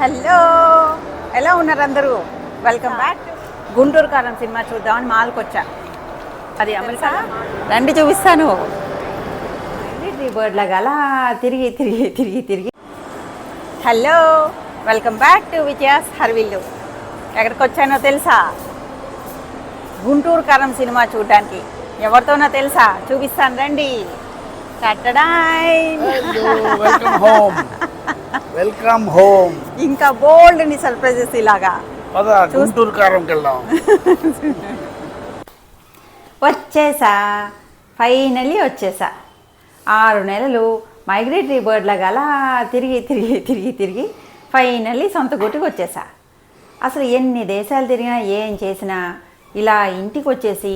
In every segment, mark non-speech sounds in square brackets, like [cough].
Hello. ఎలా ఉన్నారు అందరూ? వెల్కమ్ బ్యాక్ గుంటూరు కారం సినిమా చూద్దామని మాల్కి వచ్చా అది అమెరికా రండి చూపిస్తాను. బర్డ్ లాగా అలా తిరిగి తిరిగి తిరిగి తిరిగి. Hello. Welcome back to Vijaya's హర్విల్లు. ఎక్కడికి వచ్చానో తెలుసా? గుంటూరు కారం సినిమా చూడడానికి. ఎవరితోనో తెలుసా? చూపిస్తాను రండి. కట్టడాయ్ [laughs] వెల్కమ్ హోమ్ ఇంకా బోల్డ్ని సర్ప్రైజెస్ ఇలాగా. పద గుంటూరు కారంకి వెళ్దాం [laughs] వచ్చేసా. ఫైనలీ వచ్చేసా. ఆరు నెలలు మైగ్రేటరీ బర్డ్ లాగా అలా తిరిగి తిరిగి తిరిగి తిరిగి ఫైనల్లీ సొంత గుట్టుకు వచ్చేసా. అసలు ఎన్ని దేశాలు తిరిగినా ఏం చేసినా ఇలా ఇంటికి వచ్చేసి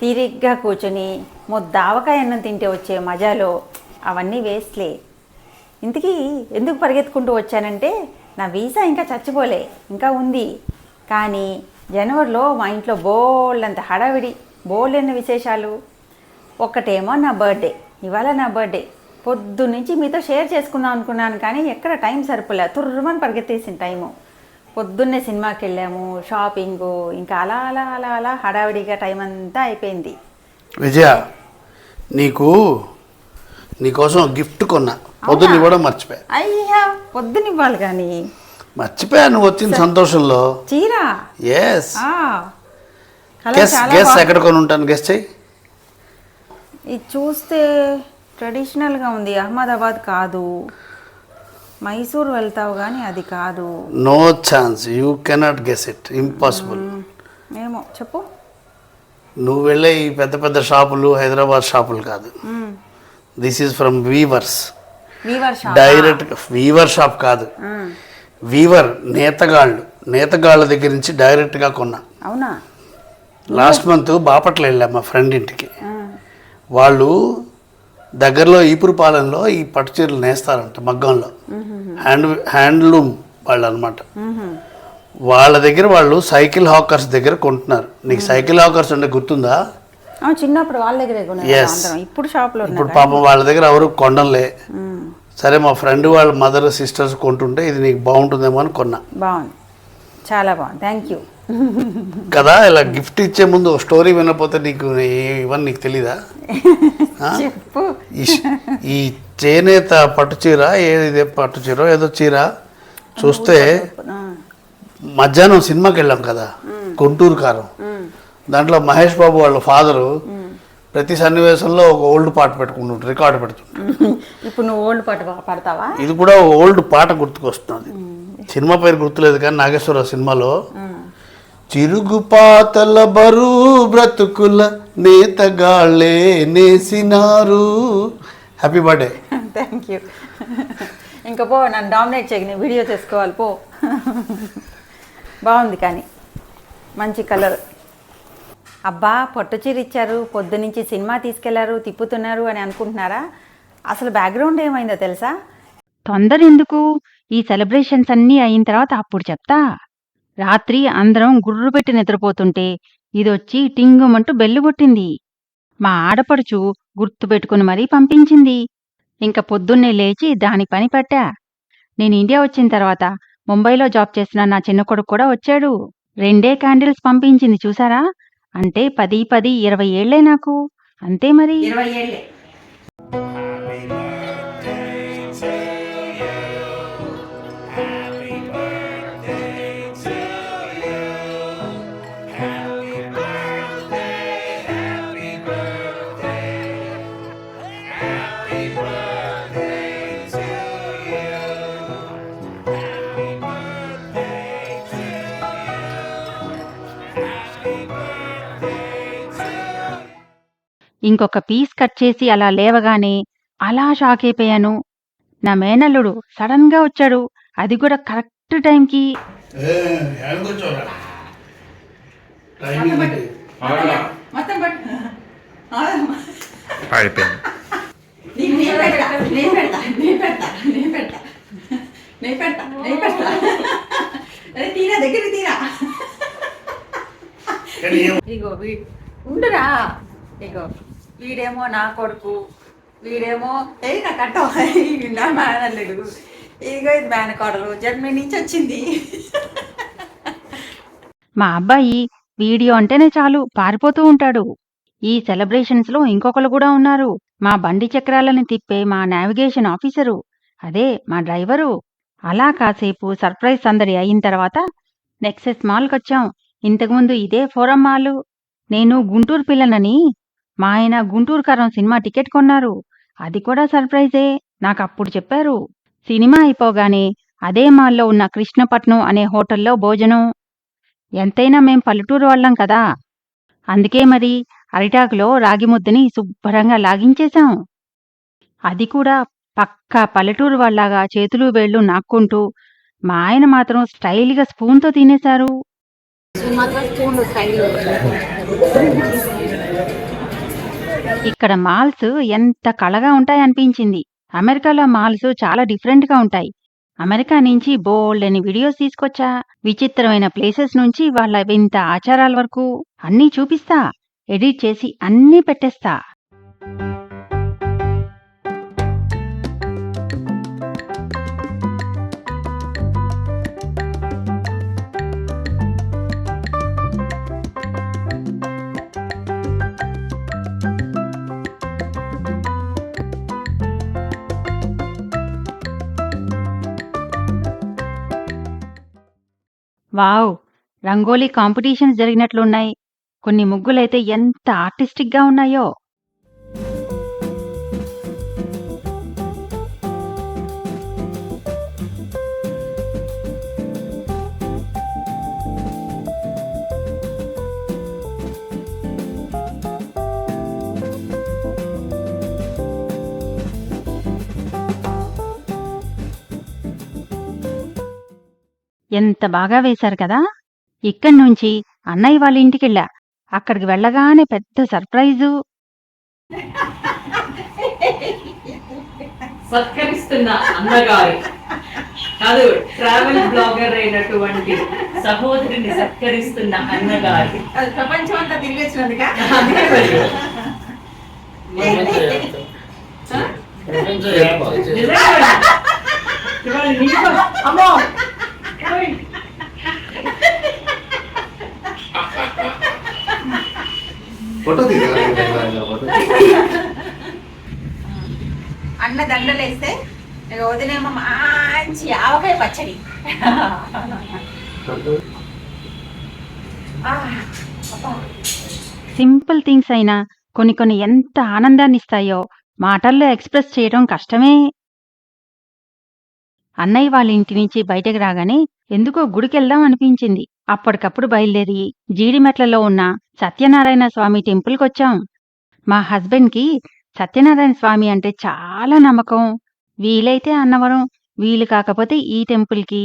తిరిగ్గా కూర్చొని ముద్దావకాయ అన్నం తింటే వచ్చే మజాలో అవన్నీ వేస్ట్లే ఇంతకీ ఎందుకు పరిగెత్తుకుంటూ వచ్చానంటే నా వీసా ఇంకా చచ్చిపోలే ఇంకా ఉంది. కానీ జనవరిలో మా ఇంట్లో బోల్డంత హడావిడి బోల్డైన విశేషాలు. ఒక్కటేమో నా బర్త్డే ఇవాళ నా బర్త్డే. పొద్దు నుంచి మీతో షేర్ చేసుకుందాం అనుకున్నాను కానీ ఎక్కడ టైం సరిపోలే తుర్రమని పరిగెత్తేసిన టైము. పొద్దున్నే సినిమాకి వెళ్ళాము షాపింగు ఇంకా అలా అలా అలా అలా హడావిడిగా టైం అంతా అయిపోయింది. విజయ నీకు నీకోసం గిఫ్ట్ కొన్నా. పొద్దున్న కూడా మర్చిపోయా అయ్యా పొద్దున ఇవ్వాలి కానీ. మర్చిపోయా నువ్వు వచ్చిన సంతోషంలో. చీర? Yes guess guess. ఎక్కడ కొని ఉంటాను? గెస్ చెయ్యి. ఇది చూస్తే ట్రెడిషనల్గా ఉంది. అహ్మదాబాద్ కాదు. మైసూర్ వెళ్తావు కానీ అది కాదు. No chance you cannot guess it impossible ఏమో చెప్పు. నువ్వు వెళ్ళే ఈ పెద్ద పెద్ద షాపులు హైదరాబాద్ షాపులు కాదు. This is from weavers direct weaver shop కాదు. వీవర్ నేతగాళ్ళు. నేతగాళ్ళ దగ్గర నుంచి డైరెక్ట్గా కొన్నా. అవునా? లాస్ట్ మంత్ బాపట్ల వెళ్ళా మా ఫ్రెండ్ ఇంటికి. వాళ్ళు దగ్గరలో ఈపురపాలెంలో ఈ పట్టు చీరలు నేస్తారంట మగ్గంలో. హ్యాండ్ హ్యాండ్లూమ్ వాళ్ళు అనమాట. వాళ్ళ దగ్గర వాళ్ళు సైకిల్ హాకర్స్ దగ్గర కొంటున్నారు. నీకు సైకిల్ హాకర్స్ అంటే గుర్తుందా? చిన్నప్పుడు వాళ్ళ దగ్గరే ఇప్పుడు షాప్లో ఇప్పుడు పాపం వాళ్ళ దగ్గర ఎవరు కొండంలే. సరే మా ఫ్రెండ్ వాళ్ళ మదర్ సిస్టర్స్ కొంటుంటే ఇది నీకు బాగుంటుందేమో అని కొన్నా. బాగుంది. చాలా బాగుంది. థ్యాంక్ యూ కదా ఇలా గిఫ్ట్ ఇచ్చే ముందు స్టోరీ వినకపోతే నీకు ఇవన్నీ నీకు తెలీదా? చెప్పు. ఈ చేనేత పట్టు చీర ఏది పట్టు చీర ఏదో చీర చూస్తే మధ్యాహ్నం సినిమాకి వెళ్ళాం కదా గుంటూరు కారం. దాంట్లో మహేష్ బాబు వాళ్ళ ఫాదరు ప్రతి సన్నివేశంలో ఒక ఓల్డ్ పాట పెట్టుకుంటుంటారు రికార్డు పెడుతుంటారు. [laughs] ఇప్పుడు నువ్వు ఓల్డ్ పాట పాడతావా? ఇది కూడా ఓల్డ్ పాట గుర్తుకొస్తుంది. సినిమా పేరు గుర్తులేదు కానీ నాగేశ్వరరావు సినిమాలో మ్మ్. చిరుగు పాతల బరు బ్రతుకుల నేతగాళ్ళే నేసినారు. హ్యాపీ బర్త్డే థ్యాంక్ యూ ఇంకా పో నన్ను డామినేట్ చేయక నేను వీడియో చేసుకోవాలి పో. [laughs] బాగుంది కానీ. మంచి కలర్. అబ్బా పొట్టచీర ఇచ్చారు పొద్దునుంచి సినిమా తీసుకెళ్ళారు తిప్పుతున్నారు అని అనుకుంటున్నారా? అసలు బ్యాక్గ్రౌండ్ ఏమైందో తెలుసా? తొందర ఎందుకు? ఈ సెలబ్రేషన్స్ అన్నీ అయిన తర్వాత అప్పుడు చెప్తా. రాత్రి అందరం గుర్రు పెట్టి నిద్రపోతుంటే ఇదొచ్చి టింగుమంటూ బెల్లు కొట్టింది. మా ఆడపడుచు గుర్తు పెట్టుకుని మరీ పంపించింది. ఇంక పొద్దున్నే లేచి దాని పని పట్టా. నేను ఇండియా వచ్చిన తర్వాత ముంబైలో జాబ్ చేసిన నా చిన్న కొడుకు కూడా వచ్చాడు. రెండే క్యాండిల్స్ పంపించింది చూసారా? అంటే పది పది ఇరవై ఏళ్ళే నాకు. అంతే మరి. ఇరవై ఏళ్ళే. ఇంకొక పీస్ కట్ చేసి అలా లేవగానే అలా షాక్ అయిపోయాను. నా మేనల్లుడు సడన్గా వచ్చాడు. అది కూడా కరెక్ట్ టైంకి. ఇగో ఉండురా. ఇగో. వీడేమో నా కొడుకు వీడేమో ఏ నా కట్ట నా మేనల్లుడు. ఇదిగో ఇది మేనకోడలు జర్మనీ నుంచి వచ్చింది. మా అబ్బాయి వీడియో అంటేనే చాలు పారిపోతూ ఉంటాడు. ఈ సెలబ్రేషన్స్లో ఇంకొకరు కూడా ఉన్నారు. మా బండి చక్రాలను తిప్పే మా నావిగేషన్ ఆఫీసరు అదే మా డ్రైవరు అలా కాసేపు సర్ప్రైజ్ సందడి అయిన తర్వాత నెక్సెస్ మాల్కొచ్చాం ఇంతకుముందు ఇదే ఫోరం మాల్ నేను గుంటూరు పిల్లనని మా ఆయన గుంటూరు కరం సినిమా టికెట్ కొన్నారు. అది కూడా సర్ప్రైజే. నాకు అప్పుడు చెప్పారు సినిమా అయిపోగానే అదే మాల్లో ఉన్న కృష్ణపట్నం అనే హోటల్లో భోజనం. ఎంతైనా మేం పల్లెటూరు వాళ్ళం కదా. అందుకే మరి అరిటాకులో రాగి ముద్దని శుభ్రంగా లాగించేశాం. అది కూడా పక్కా పల్లెటూరు వాళ్ళగా చేతులు వేళ్ళు నాక్కుంటూ మా ఆయన మాత్రం స్టైల్గా స్పూన్తో తినేశారు. ఇక్కడ మాల్స్ ఎంత కళగా ఉంటాయనిపించింది అమెరికాలో మాల్స్ చాలా డిఫరెంట్గా ఉంటాయి. అమెరికా నుంచి బోల్డ్ అని వీడియోస్ తీసుకొచ్చా? విచిత్రమైన ప్లేసెస్ నుంచి వాళ్ళ వింత ఆచారాల వరకు అన్నీ చూపిస్తా. ఎడిట్ చేసి అన్నీ పెట్టేస్తా. వావ్ రంగోలీ కాంపిటీషన్స్ జరిగినట్లున్నాయి. కొన్ని ముగ్గులైతే ఎంత ఆర్టిస్టిక్గా ఉన్నాయో. ఎంత బాగా వేశారు కదా? ఇక్కడి నుంచి అన్నయ్య వాళ్ళ ఇంటికెళ్ళా. అక్కడికి వెళ్ళగానే పెద్ద సర్ప్రైజు. సత్కరిస్తున్న అన్నగారు. కాదు ట్రావెల్ బ్లాగర్ అయినటువంటి సహోదరిని సత్కరిస్తున్న అన్నగారు. అది ప్రపంచం అంతా తిరిగి వచ్చినందుక? అమ్మో! ఫోటో అన్న దండలేస్తే ఇక వదినేమో మంచి ఆవకాయ పచ్చడి. సింపుల్ థింగ్స్ అయినా కొన్ని కొన్ని ఎంత ఆనందాన్ని ఇస్తాయో మాటల్లో ఎక్స్ప్రెస్ చేయడం కష్టమే. అన్నయ్య వాళ్ళ ఇంటి నుంచి బయటకు రాగానే ఎందుకో గుడికెళ్దాం అనిపించింది. అప్పటికప్పుడు బయలుదేరి జీడిమెట్లలో ఉన్న సత్యనారాయణ స్వామి టెంపుల్కొచ్చాం మా హస్బెండ్కి సత్యనారాయణ స్వామి అంటే చాలా నమ్మకం. వీలైతే అన్నవరం వీలు కాకపోతే ఈ టెంపుల్కి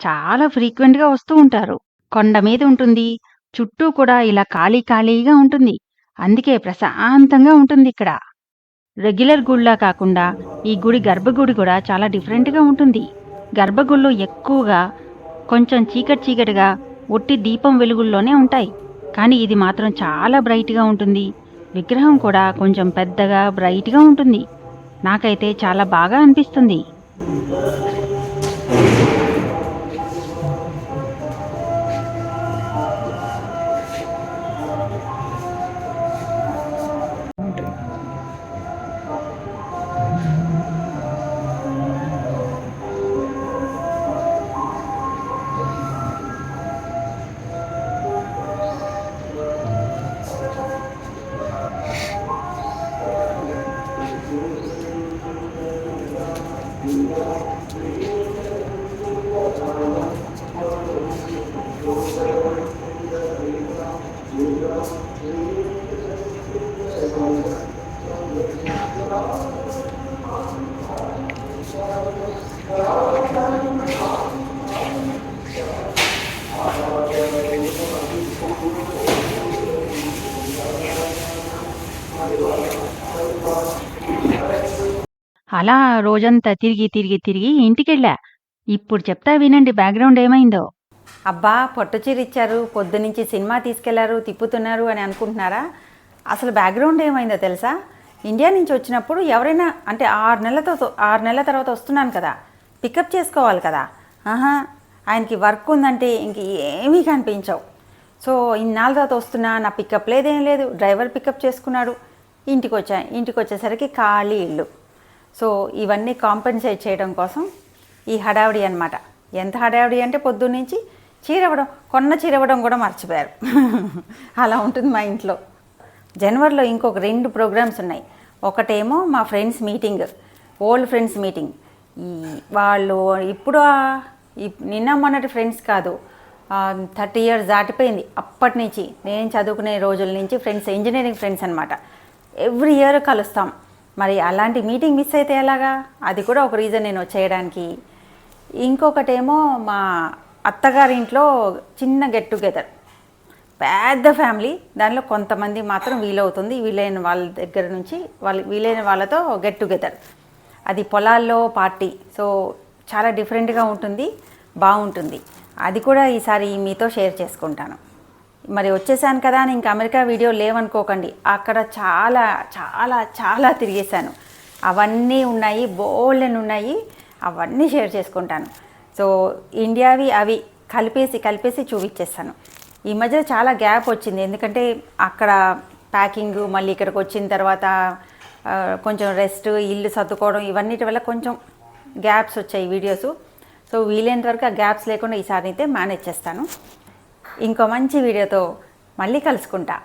చాలా ఫ్రీక్వెంట్గా వస్తూ ఉంటారు. కొండ మీద ఉంటుంది చుట్టూ కూడా ఇలా ఖాళీ ఖాళీగా ఉంటుంది. అందుకే ప్రశాంతంగా ఉంటుంది ఇక్కడ. రెగ్యులర్ గుడిలా కాకుండా ఈ గుడి గర్భగుడి కూడా చాలా డిఫరెంట్గా ఉంటుంది. గర్భగుళ్ళు ఎక్కువగా కొంచెం చీకటి చీకటిగా ఒట్టి దీపం వెలుగుల్లోనే ఉంటాయి. కానీ ఇది మాత్రం చాలా బ్రైట్గా ఉంటుంది. విగ్రహం కూడా కొంచెం పెద్దగా బ్రైట్గా ఉంటుంది. నాకైతే చాలా బాగా అనిపిస్తుంది. అలా రోజంతా తిరిగి తిరిగి తిరిగి ఇంటికెళ్ళా. ఇప్పుడు చెప్తా వినండి బ్యాక్గ్రౌండ్ ఏమైందో. అబ్బా పొట్టు చీర ఇచ్చారు పొద్దునుంచి సినిమా తీసుకెళ్ళారు తిప్పుతున్నారు అని అనుకుంటున్నారా? అసలు బ్యాక్గ్రౌండ్ ఏమైందో తెలుసా? ఇండియా నుంచి వచ్చినప్పుడు ఎవరైనా అంటే ఆరు నెలలతో ఆరు నెలల తర్వాత వస్తున్నాను కదా పికప్ చేసుకోవాలి కదా. ఆహా ఆయనకి వర్క్ ఉందంటే ఇంక ఏమీ కనిపించవు. సో ఇన్నాళ్ళ తర్వాత వస్తున్నా నా పికప్ లేదేం లేదు డ్రైవర్ పికప్ చేసుకున్నాడు. ఇంటికి వచ్చా ఇంటికి వచ్చేసరికి ఖాళీ ఇల్లు. సో ఇవన్నీ కాంపెన్సేట్ చేయడం కోసం ఈ హడావిడి అనమాట ఎంత హడావిడి అంటే పొద్దున్నుంచి చీరవడం కొన్న చీరవడం కూడా మర్చిపోయారు. [laughs] అలా ఉంటుంది మా ఇంట్లో. జనవరిలో ఇంకొక రెండు ప్రోగ్రామ్స్ ఉన్నాయి. ఒకటేమో మా friends meeting old friends meeting ఈ వాళ్ళు ఇప్పుడు ఇప్- నిన్న మొన్నటి ఫ్రెండ్స్ కాదు థర్టీ ఇయర్స్ దాటిపోయింది. అప్పటి నుంచి నేను చదువుకునే రోజుల నుంచి ఫ్రెండ్స్ ఇంజనీరింగ్ ఫ్రెండ్స్ అనమాట ఎవ్రీ ఇయర్ కలుస్తాం. మరి అలాంటి మీటింగ్ మిస్ అయితే ఎలాగా? అది కూడా ఒక రీజన్ నేను చేయడానికి. ఇంకొకటేమో మా అత్తగారింట్లో చిన్న గెట్ టుగెదర్ పెద్ద ఫ్యామిలీ. దానిలో కొంతమంది మాత్రం వీలవుతుంది. వీలైన వాళ్ళ దగ్గర నుంచి వాళ్ళ వీలైన వాళ్ళతో గెట్ టుగెదర్ అది పొలాల్లో పార్టీ. సో చాలా డిఫరెంట్గా ఉంటుంది. బాగుంటుంది. అది కూడా ఈసారి మీతో షేర్ చేసుకుంటాను. మరి వచ్చేసాను కదా అని ఇంకా అమెరికా వీడియో లేవనుకోకండి. అక్కడ చాలా చాలా చాలా తిరిగేశాను. అవన్నీ ఉన్నాయి బోల్డెన్ ఉన్నాయి. అవన్నీ షేర్ చేసుకుంటాను. సో ఇండియావి అవి కలిపేసి కలిపేసి చూపించేస్తాను. ఈ మధ్య చాలా గ్యాప్ వచ్చింది. ఎందుకంటే అక్కడ ప్యాకింగ్ మళ్ళీ ఇక్కడికి వచ్చిన తర్వాత కొంచెం రెస్ట్ ఇల్లు సర్దుకోవడం ఇవన్నిటి వల్ల కొంచెం గ్యాప్స్ వచ్చాయి వీడియోస్ సో వీలైనంత వరకు ఆ గ్యాప్స్ లేకుండా ఈసారి అయితే మేనేజ్ చేస్తాను. ఇంకో మంచి వీడియోతో మళ్ళీ కలుసుకుంటా.